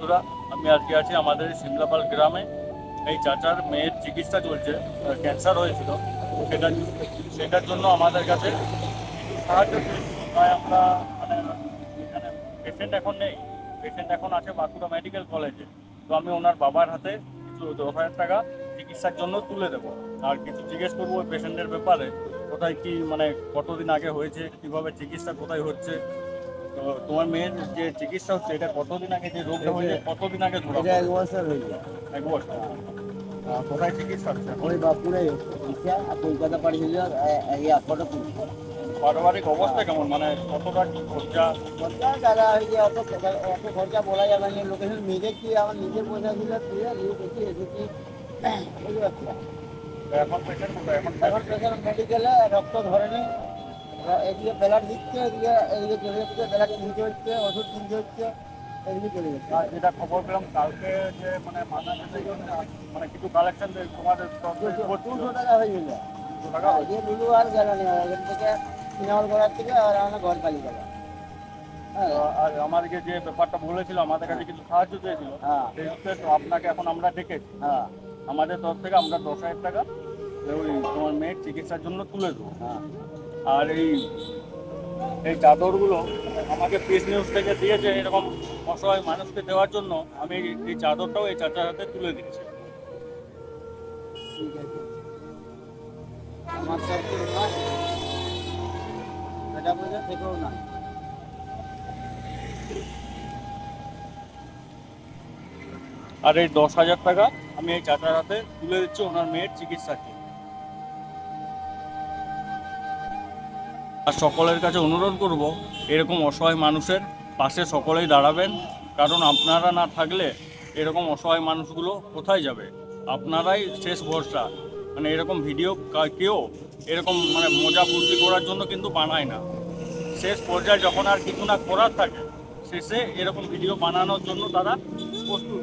বন্ধুরা, আমি আজকে আছি আমাদের সিমলাপাল গ্রামে। এই চাচার মেয়ের চিকিৎসা চলছে ক্যান্সার হয়েছিল। সেটা সেটার জন্য আমাদের কাছে সাহায্য। তাই আমরা মানে এখানে পেশেন্ট এখন নেই। পেশেন্ট এখন আছে বাঁকুড়া মেডিকেল কলেজে তো আমি ওনার বাবার হাতে কিছু দশ হাজার টাকা চিকিৎসার জন্য তুলে দেবো। আর কিছু জিজ্ঞেস করব ওই পেশেন্টের ব্যাপারে, কোথায় কি মানে কতদিন আগে হয়েছে, কীভাবে চিকিৎসা কোথায় হচ্ছে তো তোমার মেয়ের যে চিকিৎসা হচ্ছে এটা কতদিন আগে যে রোগটা হয়েছে কতদিন আগে ধরা এক? বছর হয়ে যায় এক বছর। কোথায় চিকিৎসা হচ্ছে ওই বাপুরে আর কলকাতা পাঠিয়েছিল ফটোপুর পারিবারিক অবস্থা কেমন? মানে কতটা কি খরচা? খরচা দাদা হয়ে যায় অত অত খরচা বলা যাবে না লোকেশন নিজে কি আমার নিজের পয়সা ছিল তুই দেখি এসেছি এখন পেশেন্ট কোথায়? এখন এখন পেশেন্ট মেডিকেলে রক্ত ধরেনি। এদিকে ব্লাড দিচ্ছে এদিকে এদিকে চলে যাচ্ছে ব্লাড কিনতে হচ্ছে ওষুধ কিনতে হচ্ছে এদিকে চলে যাচ্ছে। আর যেটা খবর পেলাম কালকে যে মানে মাথা মানে কিছু কালেকশন তোমাদের দুশো। টাকা হয়ে গেল। লুলু আর গেল না এখান থেকে সিনেমাল করার থেকে আর আমরা ঘর পালিয়ে হ্যাঁ। আর আমাদেরকে যে ব্যাপারটা বলেছিল আমাদের কাছে কিছু সাহায্য চেয়েছিল হ্যাঁ। সেই তো আপনাকে এখন আমরা ডেকেছি। হ্যাঁ। আমাদের তরফ থেকে আমরা দশ হাজার টাকা ওই তোমার মেয়ের চিকিৎসার জন্য তুলে দেবো। হ্যাঁ। আর এই এই চাদরগুলো আমাকে পিস নিউজ থেকে দিয়েছে এরকম অসহায় মানুষকে দেওয়ার জন্য আমি এই- চাদরটাও এই চাচার হাতে তুলে দিচ্ছি না। আর এই দশ হাজার টাকা আমি এই চাচার হাতে তুলে দিচ্ছি ওনার মেয়ের চিকিৎসাকে আর সকলের কাছে অনুরোধ করব, এরকম অসহায় মানুষের পাশে সকলেই দাঁড়াবেন। কারণ আপনারা না থাকলে এরকম অসহায় মানুষগুলো কোথায় যাবে? আপনারাই শেষ ভরসা। মানে এরকম ভিডিও কেউ এরকম মানে মজা ফুর্তি করার জন্য কিন্তু বানায় না। শেষ পর্যায়ে যখন আর কিছু না করার থাকে, শেষে এরকম ভিডিও বানানোর জন্য তারা প্রস্তুত।